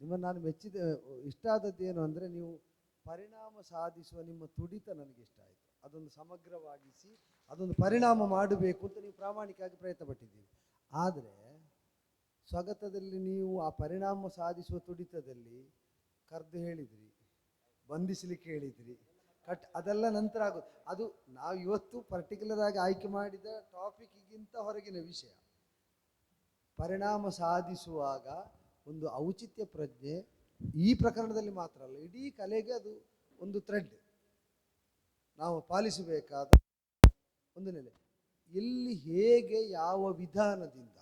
ನಿಮ್ಮನ್ನು ನಾನು ಮೆಚ್ಚಿದ, ಇಷ್ಟ ಆದದ್ದು ಏನು ಅಂದರೆ ನೀವು ಪರಿಣಾಮ ಸಾಧಿಸುವ ನಿಮ್ಮ ತುಡಿತ ನನಗೆ ಇಷ್ಟ ಆಯಿತು. ಅದೊಂದು ಸಮಗ್ರವಾಗಿಸಿ ಅದೊಂದು ಪರಿಣಾಮ ಮಾಡಬೇಕು ಅಂತ ನೀವು ಪ್ರಾಮಾಣಿಕವಾಗಿ ಪ್ರಯತ್ನ ಪಟ್ಟಿದ್ದೀರಿ ಆದರೆ ಸ್ವಗತದಲ್ಲಿ ನೀವು ಆ ಪರಿಣಾಮ ಸಾಧಿಸುವ ತುಡಿತದಲ್ಲಿ ಕರೆದು ಹೇಳಿದ್ರಿ, ಬಂಧಿಸಲಿಕ್ಕೆ ಹೇಳಿದ್ರಿ, ಕಟ್ ಅದೆಲ್ಲ ನಂತರ ಆಗೋದು ಅದು ನಾವು ಇವತ್ತು ಪರ್ಟಿಕ್ಯುಲರ್ ಆಗಿ ಆಯ್ಕೆ ಮಾಡಿದ ಟಾಪಿಕ್ಗಿಂತ ಹೊರಗಿನ ವಿಷಯ. ಪರಿಣಾಮ ಸಾಧಿಸುವಾಗ ಒಂದು ಔಚಿತ್ಯ ಪ್ರಜ್ಞೆ ಈ ಪ್ರಕರಣದಲ್ಲಿ ಮಾತ್ರ ಅಲ್ಲ, ಇಡೀ ಕಲೆಗೆ ಅದು ಒಂದು ಥ್ರೆಡ್ ನಾವು ಪಾಲಿಸಬೇಕಾದ ಒಂದು ನೆಲೆ. ಎಲ್ಲಿ ಹೇಗೆ ಯಾವ ವಿಧಾನದಿಂದ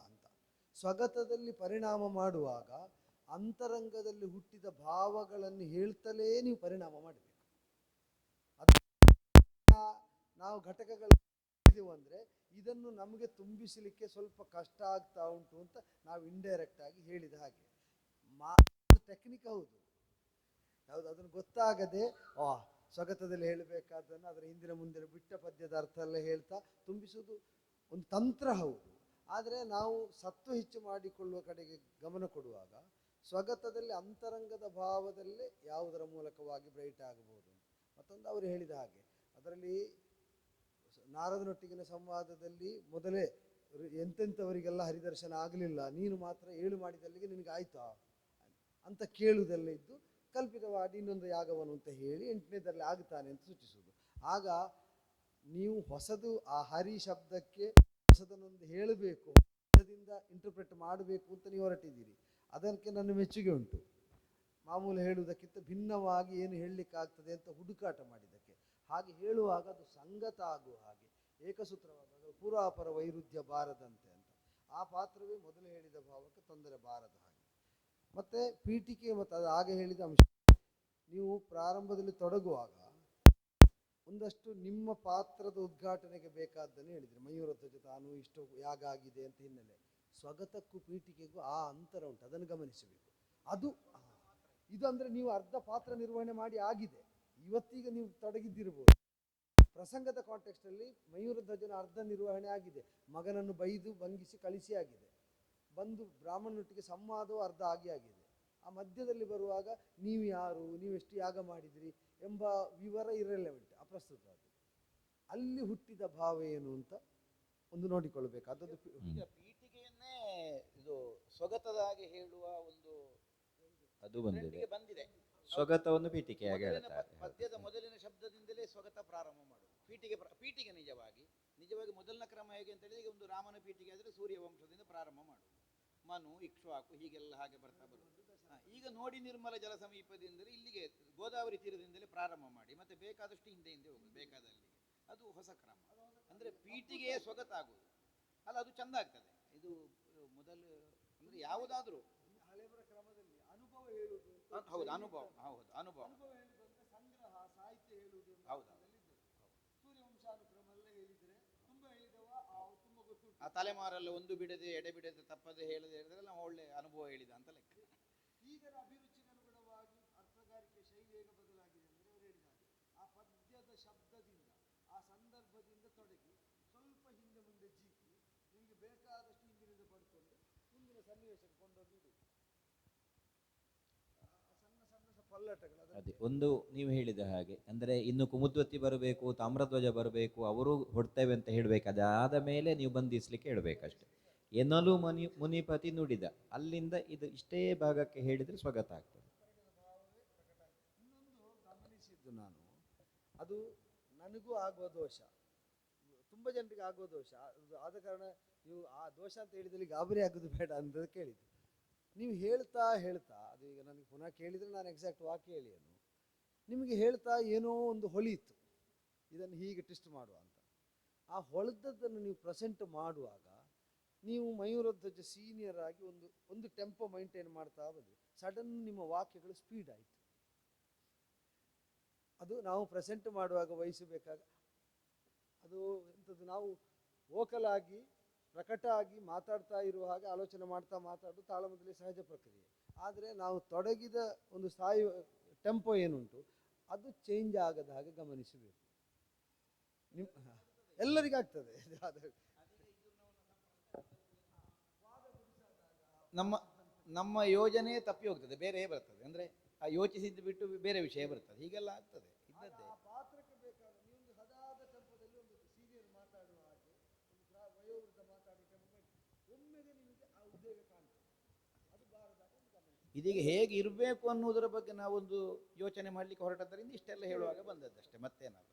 ಸ್ವಗತದಲ್ಲಿ ಪರಿಣಾಮ ಮಾಡುವಾಗ ಅಂತರಂಗದಲ್ಲಿ ಹುಟ್ಟಿದ ಭಾವಗಳನ್ನು ಹೇಳ್ತಲೇ ನೀವು ಪರಿಣಾಮ ಮಾಡಬೇಕು. ನಾವು ಘಟಕಗಳು ಅಂದರೆ ಇದನ್ನು ನಮಗೆ ತುಂಬಿಸಲಿಕ್ಕೆ ಸ್ವಲ್ಪ ಕಷ್ಟ ಆಗ್ತಾ ಉಂಟು ಅಂತ ನಾವು ಇಂಡೈರೆಕ್ಟ್ ಆಗಿ ಹೇಳಿದ ಹಾಗೆ. ಮಾ ಟೆಕ್ನಿಕ್ ಹೌದು. ಯಾವುದು ಅದನ್ನು ಗೊತ್ತಾಗದೆ, ಆ, ಸ್ವಗತದಲ್ಲಿ ಹೇಳಬೇಕಾದನ್ನು ಅದರ ಹಿಂದಿನ ಮುಂದಿನ ಬಿಟ್ಟ ಪದ್ಯದ ಅರ್ಥ ಎಲ್ಲ ಹೇಳ್ತಾ ತುಂಬಿಸುವುದು ಒಂದು ತಂತ್ರ ಹೌದು. ಆದರೆ ನಾವು ಸತ್ತು ಹೆಚ್ಚು ಮಾಡಿಕೊಳ್ಳುವ ಕಡೆಗೆ ಗಮನ ಕೊಡುವಾಗ ಸ್ವಗತದಲ್ಲಿ ಅಂತರಂಗದ ಭಾವದಲ್ಲೇ ಯಾವುದರ ಮೂಲಕವಾಗಿ ಬ್ರೈಟ್ ಆಗಬಹುದು ಮತ್ತೊಂದು ಅವರು ಹೇಳಿದ ಹಾಗೆ, ಅದರಲ್ಲಿ ನಾರದನೊಟ್ಟಿಗಿನ ಸಂವಾದದಲ್ಲಿ ಮೊದಲೇ ಎಂತೆಂಥವರಿಗೆಲ್ಲ ಹರಿದರ್ಶನ ಆಗಲಿಲ್ಲ, ನೀನು ಮಾತ್ರ ಏಳು ಮಾಡಿದಲ್ಲಿಗೆ ನಿನಗೆ ಆಯ್ತಾ? ಅಂತ ಕೇಳುವುದೆಲ್ಲ ಇದ್ದು ಕಲ್ಪಿತವಾದ ಇನ್ನೊಂದು ಯಾಗವನು ಅಂತ ಹೇಳಿ ಎಂಟನೇದರಲ್ಲಿ ಆಗುತ್ತಾನೆ ಅಂತ ಸೂಚಿಸುವುದು. ಆಗ ನೀವು ಹೊಸದು ಆ ಹರಿ ಶಬ್ದಕ್ಕೆ ಹೊಸದನ್ನೊಂದು ಹೇಳಬೇಕು, ಹೊಸದಿಂದ ಇಂಟರ್ಪ್ರೆಟ್ ಮಾಡಬೇಕು ಅಂತ ನೀವು ಹೊರಟಿದ್ದೀರಿ. ಅದಕ್ಕೆ ನನ್ನ ಮೆಚ್ಚುಗೆ ಉಂಟು. ಮಾಮೂಲು ಹೇಳುವುದಕ್ಕಿಂತ ಭಿನ್ನವಾಗಿ ಏನು ಹೇಳಲಿಕ್ಕಾಗ್ತದೆ ಅಂತ ಹುಡುಕಾಟ ಮಾಡಿದ್ದಕ್ಕೆ. ಹಾಗೆ ಹೇಳುವಾಗ ಅದು ಸಂಗತ ಆಗುವ ಹಾಗೆ. ಏಕಸೂತ್ರವಾದಾಗ ಪೂರ್ವಾಪರ ವೈರುಧ್ಯ ಬಾರದಂತೆ ಅಂತ. ಆ ಪಾತ್ರವೇ ಮೊದಲು ಹೇಳಿದ ಭಾವಕ್ಕೆ ತೊಂದರೆ ಬಾರದ ಹಾಗೆ. ಮತ್ತೆ ಪೀಠಿಕೆ ಮತ್ತು ಅದು ಆಗ ಹೇಳಿದ ಅಂಶ. ನೀವು ಪ್ರಾರಂಭದಲ್ಲಿ ತೊಡಗುವಾಗ ಒಂದಷ್ಟು ನಿಮ್ಮ ಪಾತ್ರದ ಉದ್ಘಾಟನೆಗೆ ಬೇಕಾದ್ದನ್ನು ಹೇಳಿದರು. ಮಯೂರ ಧ್ವಜ ತಾನು ಇಷ್ಟು ಯಾಗ ಆಗಿದೆ ಅಂತ ಹಿನ್ನೆಲೆ. ಸ್ವಗತಕ್ಕೂ ಪೀಠಿಕೆಗೂ ಆ ಅಂತರ ಉಂಟು. ಅದನ್ನು ಗಮನಿಸಬೇಕು. ಅದು ಇದು ಅಂದರೆ ನೀವು ಅರ್ಧ ಪಾತ್ರ ನಿರ್ವಹಣೆ ಮಾಡಿ ಆಗಿದೆ. ಇವತ್ತೀಗ ನೀವು ತೊಡಗಿದ್ದಿರ್ಬೋದು. ಪ್ರಸಂಗದ ಕಾಂಟೆಕ್ಸ್ಟಲ್ಲಿ ಮಯೂರ ಧ್ವಜನ ಅರ್ಧ ನಿರ್ವಹಣೆ ಆಗಿದೆ. ಮಗನನ್ನು ಬೈದು, ಬಂಗಿಸಿ, ಕಳಿಸಿ ಆಗಿದೆ. ಬಂದು ಬ್ರಾಹ್ಮಣನೊಟ್ಟಿಗೆ ಸಂವಾದವು ಅರ್ಧ ಆಗಿ ಆಗಿದೆ. ಆ ಮಧ್ಯದಲ್ಲಿ ಬರುವಾಗ, ನೀವು ಯಾರು? ನೀವು ಎಷ್ಟು ಯಾಗ ಮಾಡಿದಿರಿ? ಎಂಬ ವಿವರ ಇರಲೆವೆಂಟ್ ಅಪ್ರಸ್ತುತ ಅದು ಅಲ್ಲಿ ಹುಟ್ಟಿದ ಭಾವ ಏನು ಅಂತ ಒಂದು ನೋಡಿಕೊಳ್ಬೇಕು ಅದೊಂದು ಈಗ ಪೀಠಿಗೆಯನ್ನೇ ಇದು ಸ್ವಗತದಾಗಿ ಹೇಳುವ ಒಂದು ಅದು ಬಂದಿದೆ. ಟ್ರೆಂಡಿಗೆ ಬಂದಿದೆ. ಸ್ವಗತವನ್ನು ಪೀಠಿಕೆಯಾಗಿ ಮೊದಲಿನ ಹೇಳ್ತಾರೆ ಪದ್ಯದ ಮೊದಲಿನ ಶಬ್ದದಿಂದಲೇ ಸ್ವಗತ ಪ್ರಾರಂಭ ಮಾಡುದು ಪೀಠಿಗೆ ಪ್ರ- ಪೀಠಿಗೆ ನಿಜವಾಗಿ ನಿಜವಾಗಿ ಮೊದಲನ ಕ್ರಮ ಹೇಗೆ ಅಂತ ಹೇಳಿದ್ರೆ ಈಗ ಒಂದು ರಾಮನ ಪೀಠಿಗೆ ಆದರೆ ಸೂರ್ಯ ವಂಶದಿಂದ ಪ್ರಾರಂಭ ಮಾಡುದು ಮನು ಇಕ್ಷ್ವಾಕು ಹೀಗೆಲ್ಲ ಹಾಗೆ ಬರ್ತಾ ಬರುದು ಹಾ, ಈಗ ನೋಡಿ ನಿರ್ಮಲ ಜಲ ಸಮೀಪದಿಂದಲೇ ಇಲ್ಲಿಗೆ ಗೋದಾವರಿ ತೀರದಿಂದಲೇ ಪ್ರಾರಂಭ ಮಾಡಿ ಮತ್ತೆ ಬೇಕಾದಷ್ಟು ಹಿಂದೆ ಹಿಂದೆ ಹೋಗುದು ಬೇಕಾದಲ್ಲಿ ಅದು ಹೊಸ ಕ್ರಮ. ಅಂದ್ರೆ ಪೀಟಿಗೆ ಸ್ವಗತ ಆಗುವುದು ಅಲ್ಲ ಅದು ಚಂದ ಆಗ್ತದೆ. ಇದು ಮೊದಲು ಅಂದ್ರೆ ಯಾವುದಾದ್ರೂ. ಕ್ರಮದಲ್ಲಿ ಅನುಭವ ಹೇಳುವುದು ಹೌದು ಅನುಭವ ಹೌದು ಅನುಭವ. ಸಂಗ್ರಹ ಸಾಹಿತ್ಯ ಹೇಳುವುದು ಹೌದು. ಸೂರ್ಯವಂಶಾನುಕ್ರಮ ಹೇಳಿದರೆ ತುಂಬ ಹೇಳಿದವ ಆ ತುಂಬ ಆ ತಲೆಮಾರೆಲ್ಲ ಒಂದು ಬಿಡದೆ ಎಡೆ ಬಿಡದೆ ತಪ್ಪದೆ ಹೇಳದೆ ಹೇಳಿದ್ರೆ ನಾವು ಒಳ್ಳೆ ಅನುಭವ ಹೇಳಿದ ಅಂತ ಲೆಕ್ಕ. ಈಗಿನ ಅಭಿರುಚಿಗನುಗುಣವಾಗಿ ಅರ್ಥಗಾರಿಕೆ ಶೈಲಿ ಹೇಗೆ ಬದಲಾಗಿದೆ ಅಂದರೆ ಅವರು ಹೇಳಿದ್ದಾರೆ. ಆ ಪದ್ಯದ ಶಬ್ದದಿಂದ, ಆ ಸಂದರ್ಭದಿಂದ ತೊಡಗಿ ಸ್ವಲ್ಪ ಹಿಂದೆ ಮುಂದೆ ಜೀಕಿ ನಿಮಗೆ ಬೇಕಾದಷ್ಟು ಹಿಂದಿನಿಂದ ಪಡ್ಕೊಂಡು ಮುಂದಿನ ಸನ್ನಿವೇಶಕ್ಕೆ ಕೊಂಡೋಗಿ ಇಡುವುದು. ಅದೇ, ಒಂದು ನೀವು ಹೇಳಿದ ಹಾಗೆ, ಅಂದರೆ ಇನ್ನು ಕುಮುದ್ವತಿ ಬರಬೇಕು, ತಾಮ್ರಧ್ವಜ ಬರಬೇಕು, ಅವರು ಹೊಡ್ತೇವೆ ಅಂತ ಹೇಳಬೇಕು ಅದಾದ ಮೇಲೆ ನೀವು ಬಂಧಿಸ್ಲಿಕ್ಕೆ ಹೇಳಬೇಕಷ್ಟೆ ಎನ್ನಲು ಮುನಿ, ಮುನಿಪತಿ ನುಡಿದ. ಅಲ್ಲಿಂದ ಇದು ಇಷ್ಟೇ ಭಾಗಕ್ಕೆ ಹೇಳಿದರೆ ಸ್ವಗತ ಆಗ್ತದೆ. ಗಮನಿಸಿದ್ದು ನಾನು, ಅದು ನನಗೂ ಆಗುವ ದೋಷ. ತುಂಬ ಜನರಿಗೆ ಆಗುವ ದೋಷ. ಆದ ಕಾರಣ ನೀವು ಆ ದೋಷ ಅಂತ ಹೇಳಿದಲ್ಲಿ ಗಾಬರಿ ಆಗೋದು ಬೇಡ ಅಂತ ಕೇಳಿದ್ದು. ನೀವು ಹೇಳ್ತಾ ಹೇಳ್ತಾ, ಅದು ಈಗ ನನಗೆ ಪುನಃ ಕೇಳಿದರೆ ನಾನು ಎಕ್ಸಾಕ್ಟ್ ವಾಕ್ಯ ಹೇಳಿ ಅನ್ನು ನಿಮಗೆ ಹೇಳ್ತಾ ಏನೋ ಒಂದು ಹೊಳಿಯಿತು ಇದನ್ನು ಹೀಗೆ ಟೆಸ್ಟ್ ಮಾಡುವ ಅಂತ. ಆ ಹೊಳೆದದ್ದನ್ನು ನೀವು ಪ್ರೆಸೆಂಟ್ ಮಾಡುವಾಗ ನೀವು ಮಯೂರಧ್ವಜ ಸೀನಿಯರ್ ಆಗಿ ಒಂದು ಒಂದು ಟೆಂಪೋ ಮೈಂಟೈನ್ ಮಾಡ್ತಾ ಬಂದು ಸಡನ್ ನಿಮ್ಮ ವಾಕ್ಯಗಳು ಸ್ಪೀಡ್ ಆಯಿತು. ಅದು ನಾವು ಪ್ರೆಸೆಂಟ್ ಮಾಡುವಾಗ ವಹಿಸಬೇಕಾಗ, ಅದು ಎಂಥದ್ದು ನಾವು ವೋಕಲ್ ಆಗಿ, ಪ್ರಕಟ ಆಗಿ ಮಾತಾಡ್ತಾ ಇರುವ ಹಾಗೆ ಆಲೋಚನೆ ಮಾಡ್ತಾ ಮಾತಾಡೋದು ತಾಳಮದಲ್ಲಿ ಸಹಜ ಪ್ರಕ್ರಿಯೆ. ಆದರೆ ನಾವು ತೊಡಗಿದ ಒಂದು ಸ್ಥಾಯಿ ಟೆಂಪೋ ಏನುಂಟು, ಅದು ಚೇಂಜ್ ಆಗದ ಹಾಗೆ ಗಮನಿಸಬೇಕು. ನಿಮ್ಮ ಎಲ್ಲರಿಗಾಗ್ತದೆ ನಮ್ಮ ನಮ್ಮ ಯೋಜನೆ ತಪ್ಪಿ ಹೋಗ್ತದೆ ಬೇರೆ ಬರ್ತದೆ. ಅಂದ್ರೆ ಆ ಯೋಚಿಸಿದ್ದು ಬಿಟ್ಟು ಬೇರೆ ವಿಷಯ ಬರ್ತದೆ. ಹೀಗೆಲ್ಲ ಆಗ್ತದೆ ಇದ್ದದ್ದೇ. ಇದೀಗ ಹೇಗೆ ಇರಬೇಕು ಅನ್ನೋದರ ಬಗ್ಗೆ ನಾವೊಂದು ಯೋಚನೆ ಮಾಡ್ಲಿಕ್ಕೆ ಹೊರಟದ್ದರಿಂದ ಇಷ್ಟೆಲ್ಲ ಹೇಳುವಾಗ ಬಂದದ್ದಷ್ಟೇ ಮತ್ತೇನಲ್ಲ.